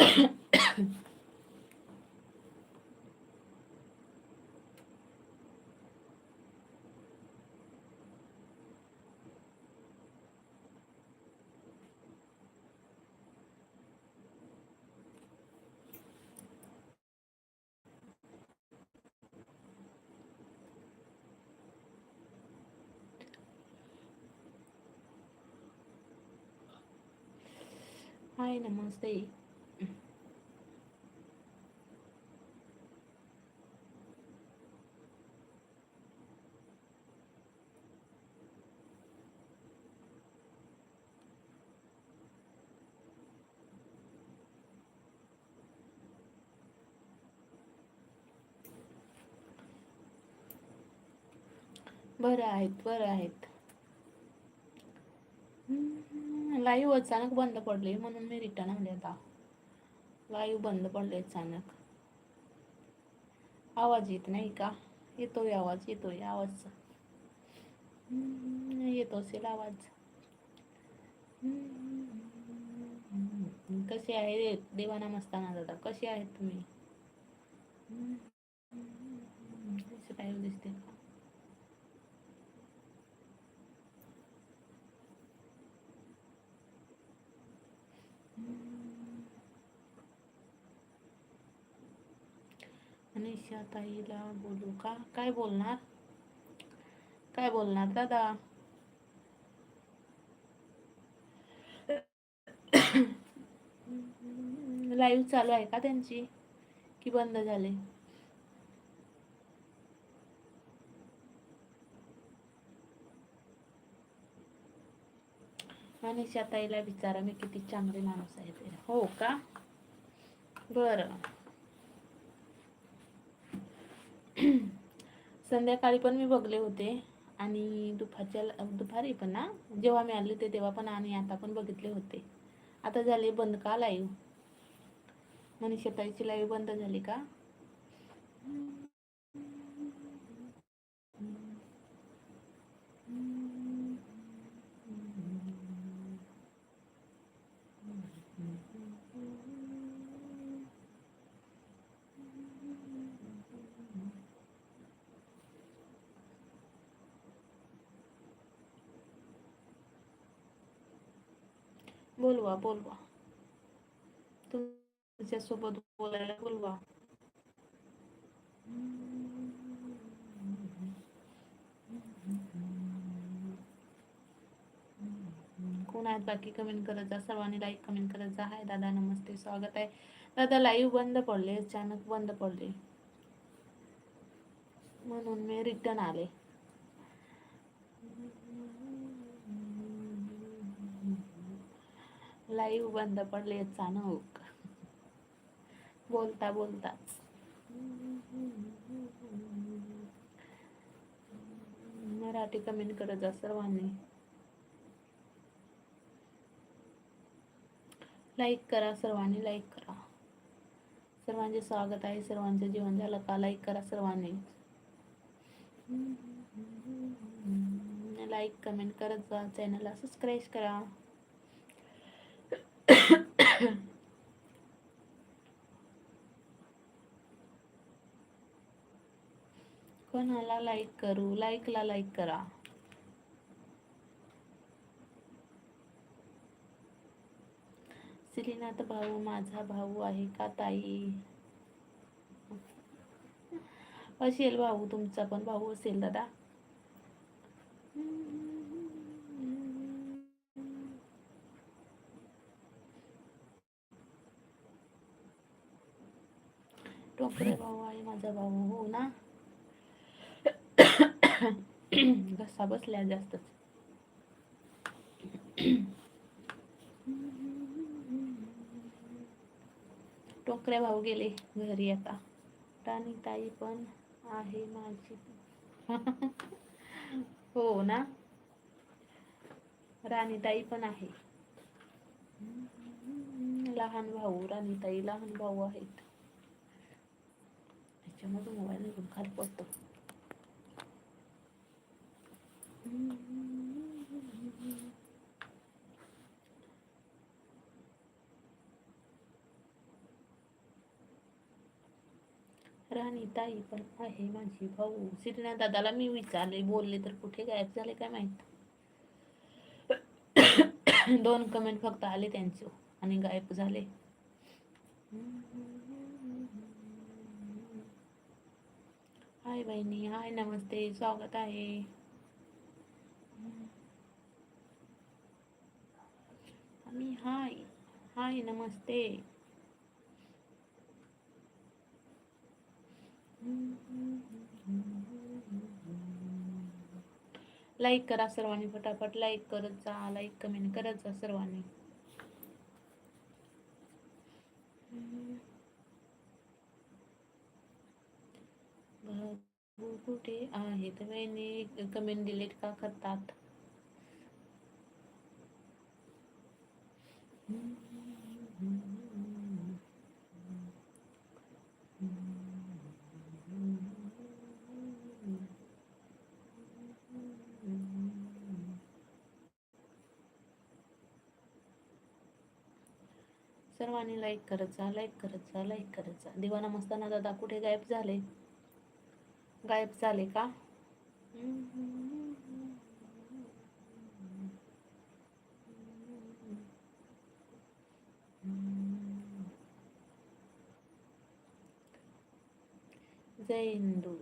हाय नमस्ते बरं आहेत बरं आहेत. लाईव्ह अचानक बंद पडले म्हणून मी रिटर्न आले आता. लाईव्ह बंद पडले अचानक. आवाज येत नाही का? येतोय आवाज येतोय आवाज. येतो असेल आवाज. कसे आहे देवाना मस्ताना दादा? कसे आहेत तुम्ही? दिसते अनिशा ताईला बोलू का? काय बोलणार? काय बोलणार दादा? लाईव्ह चालू आहे का त्यांची? की बंद झाले? अनिशा ताईला विचारा मी किती चांगले माणूस आहे हो का? बरं. संध्याकाळी पण मी बघले होते आणि दुपारच्या दुपारी पण ना जेव्हा मी आले होते तेव्हा पण आणि आता पण बघितले होते. आता झाले बंद का लाईव्ह मनीषा ताईची लाईव्ह बंद झाली का? बोलवा बोलवा. तुमच्यासोबत बोलायला बोलवा. कोण आहेत बाकी? कमेंट करत जा. सर्वांनी लाईक कमेंट करत जा. हाय दादा नमस्ते. स्वागत आहे. दादा लाईव्ह बंद पडले. अचानक बंद पडले. म्हणून मी रिटर्न आले. लाईव्ह बंद पडले अचानक हो. बोलता बोलताच मराठी कमेंट करत जा सर्वांनी. लाईक करा सर्वांनी लाईक करा. सर्वांचे स्वागत आहे सर्वांचं जीवन झालं का? लाईक करा सर्वांनी. लाईक कमेंट करत जा चॅनलला सबस्क्राईब करा. कोणाला लाईक करू? लाईकला लाईक करा. श्रीनाथ भाऊ माझा भाऊ आहे का ताई? असेल भाऊ तुमचा पण भाऊ असेल दादा. टोकरे भाऊ आहे माझा भाऊ हो ना? घसा बसल्या जास्तच. टोकरे भाऊ गेले घरी आता. राणी ताई पण आहे माझी. हो ना? राणीताई पण आहे. लहान भाऊ राणीताई लहान भाऊ आहेत. तो मोबाईल घेऊन खाली राणी ताई, पण आहे माझी भाऊ. सिरीना दादाला मी विचारले, बोलले तर कुठे गायब झाले काय माहित? दोन कमेंट फक्त आले त्यांचे. आणि गायब झाले. हाय बहिणी हाय नमस्ते स्वागत आहे. आम्ही हाय हाय नमस्ते. लाईक करा सर्वांनी फटाफट लाईक करत जा लाईक कमेंट करत जा सर्वांनी. कुठे आहेत वहिनी कमेंट डिलीट का करतात? सर्वांनी लाईक करत जा लाईक करत जा लाईक करत जा. दिवाना मस्ताना दादा कुठे गायब झाले? गायब झाले का? जय हिंदू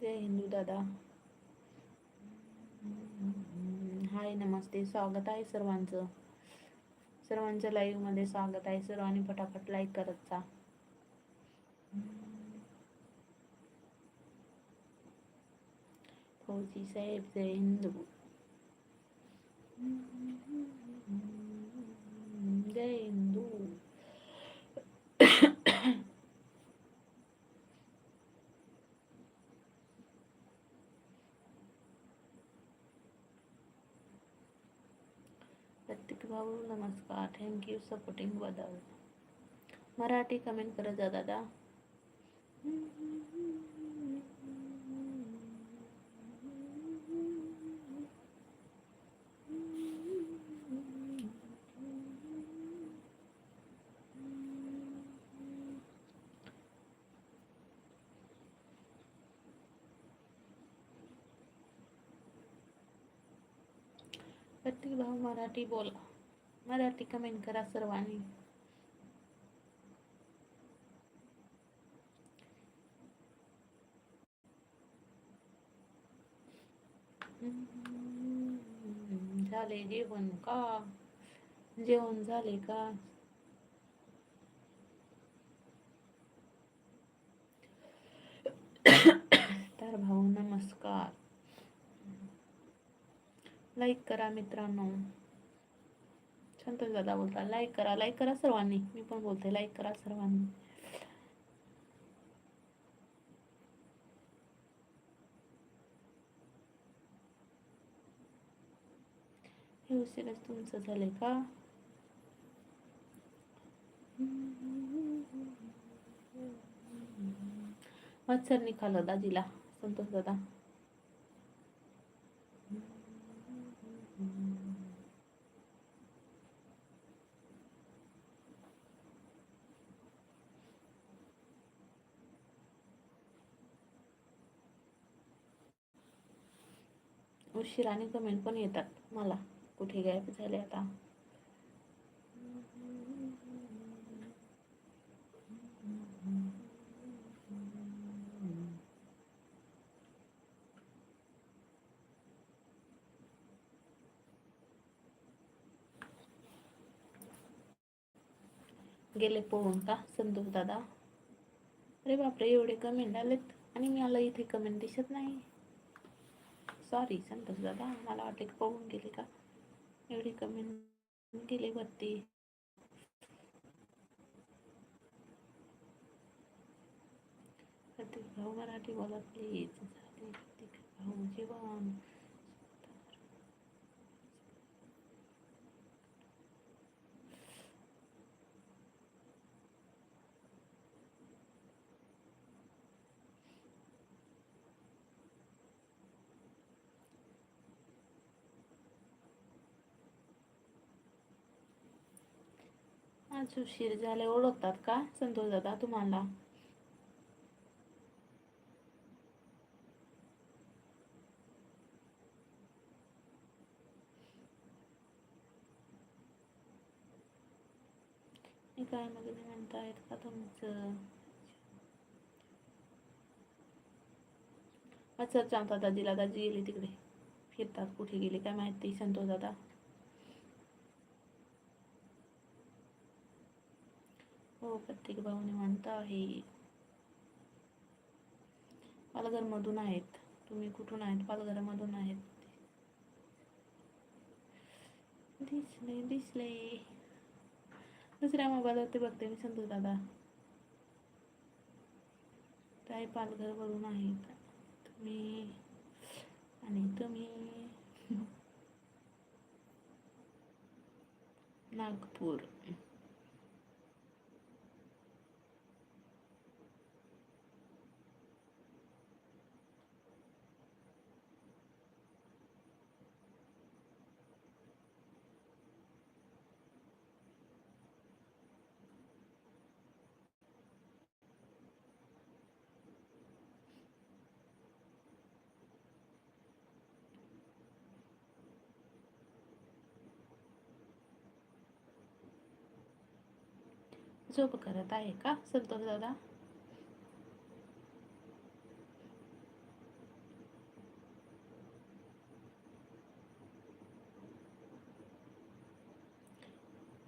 जय हिंदू दादा. हाय नमस्ते स्वागत आहे सर्वांचं. सर्वांचं लाईव्हमध्ये स्वागत आहे. सर्वांनी फटाफट लाईक करत जा. फौजी साहेब जय हिंदू जय हिंदू प्रत्येक भाऊ नमस्कार थँक्यू सपोर्टिंग बदल मराठी कमेंट करत जा दादा. मराठी बोला. मराठी कमेंट करा सर्वांनी. झाले जेवण का? जेवण झाले का? तर भाऊ नमस्कार. लाईक करा मित्रांनो. संतोष दादा बोलता लाईक करा लाईक करा सर्वांनी. मी पण बोलते लाईक करा सर्वांनी. हे उशीरच तुमचं झालंय का? मच्छर निघालं दाजीला. संतोष दादा. उशिराने कमेंट पण येतात मला. कुठे गायब झाले आता? गेले पोहून का संतोष दादा? अरे बापरे एवढे कमेंट आलेत आणि मला इथे कमेंट दिसत नाही. सॉरी संतोष दादा. मला वाटलं की पळून गेले का? एवढी कमेंट गेले वरती. प्रत्येक भाऊ मराठी बोला प्लीज प्रत्येक भाऊ जीवन. आज उशीर झाले ओळखतात का? संतोष दादा तुम्हाला? काय मग म्हणतायत का तुमचं? अच्छा दादाजीला दादी गेली तिकडे. फिरतात कुठे गेले? काय माहिती संतोष दादा? हो प्रत्येक भाऊ निवांत आहे. पालघरमधून आहेत. तुम्ही कुठून आहेत? पालघरमधून आहेत. दिसले दिसले. दुसऱ्या मोबाईलवरती बघते मी संतोष दादा. ताई पालघरवरून आहेत. तुम्ही आणि तुम्ही. नागपूर. झोप करत आहे का संतोष दादा?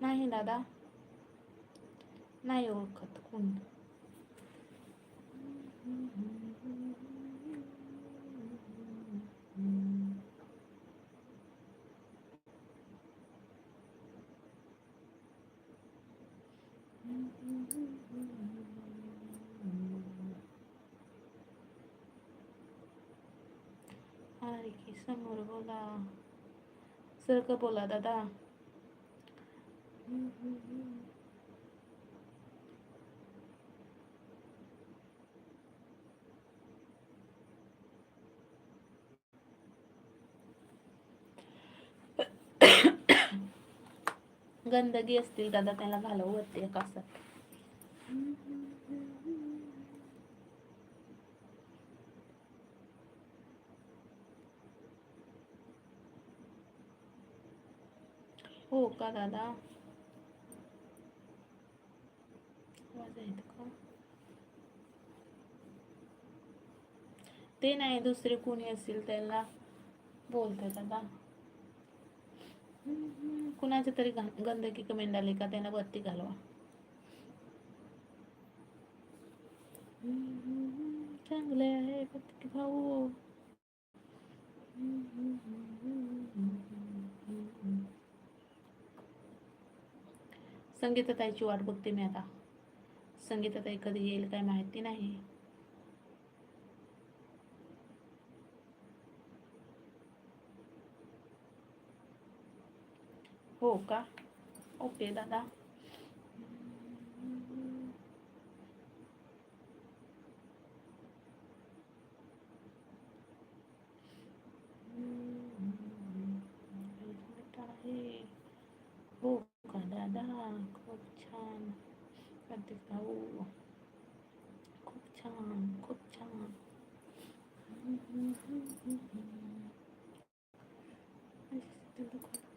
नाही दादा. नाही ओळखत कोण अरे की समोर बोला सरक बोला दादा. गंदगी असतील दादा त्याला घालवते कसं हो का दादा? आवाज आहेत का? ते नाही दुसरे कोणी असेल त्याला बोलते दादा. कुणाची तरी गंदगी कमेंट आली का? त्यांना वरती घालवा. चांगले आहे भाऊ. संगीताताईची वाट बघते मी आता. संगीताताई कधी येईल काय माहिती नाही. हो का? ओके दादा आहे हो का दादा खूप छान प्रत्येक भाऊ खूप छान खूप छान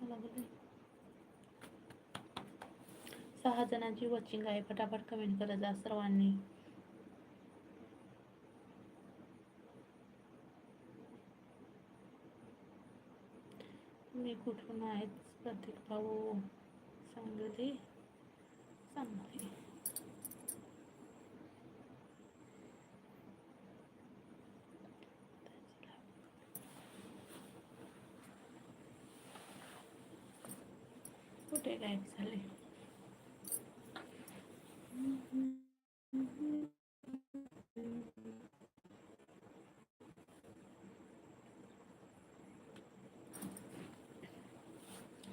लागले सहा जणांची वॉचिंग आहे. फटाफट कमेंट करत जा सर्वांनी. मी कुठून आहेत प्रत्येक भाऊ सांगली. सांगली. कुठे गायब झाले?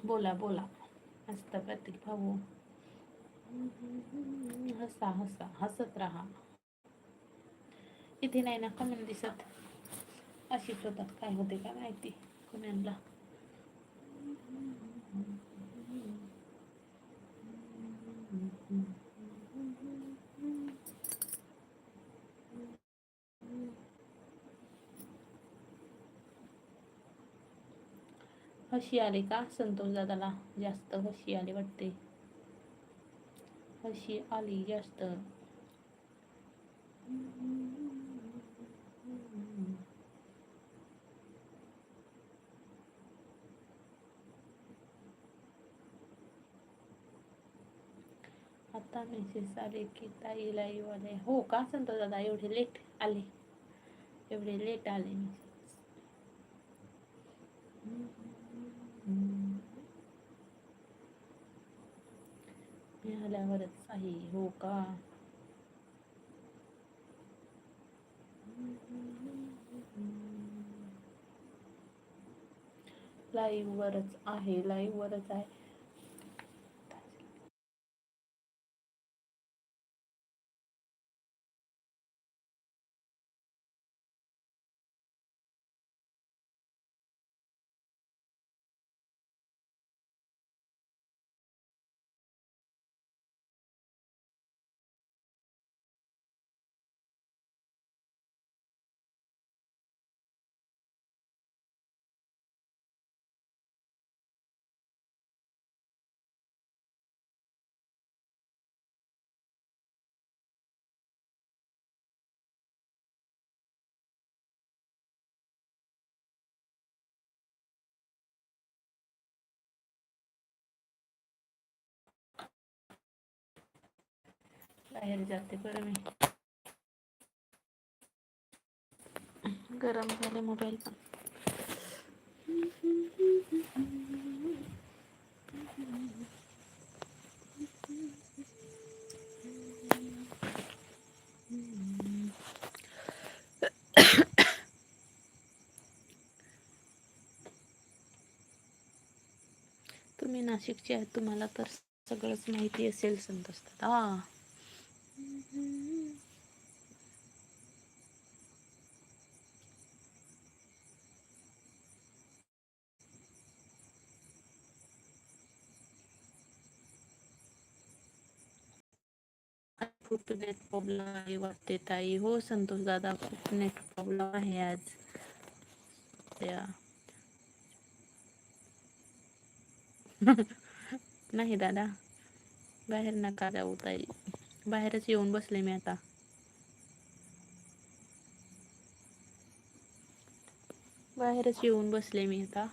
बोला बोला. मस्त प्रतीक भाऊ. हसा हसा हसत राहा. इथे नाही ना कमेंट दिसत. अशीच होतात काय होते काय माहिती? कमेंटला हशी आली का? संतोष दादाला जास्त हशी आली वाटते. हशी आली जास्त. आता मेसेज आले की ताईला येऊ आले. हो का संतोष दादा? एवढे लेट आले. एवढे लेट आले मेसेज मिळाल्यावरच आहे हो का? लाईव्ह वरच आहे लाईव्ह वरच आहे. बाहेर जाते बरं मी. गरम झाले मोबाईल पण. तुम्ही नाशिकचे आहात तुम्हाला तर सगळंच माहिती असेल संतोष दादा. खूप नेट प्रॉब्लेम आहे वाटते ताई. हो संतोष दादा खूप नेट प्रॉब्लेम आहे आज. त्या नाही दादा. बाहेर नका जाऊ ताई. बाहेरच येऊन बसले मी आता. बाहेरच येऊन बसले मी आता.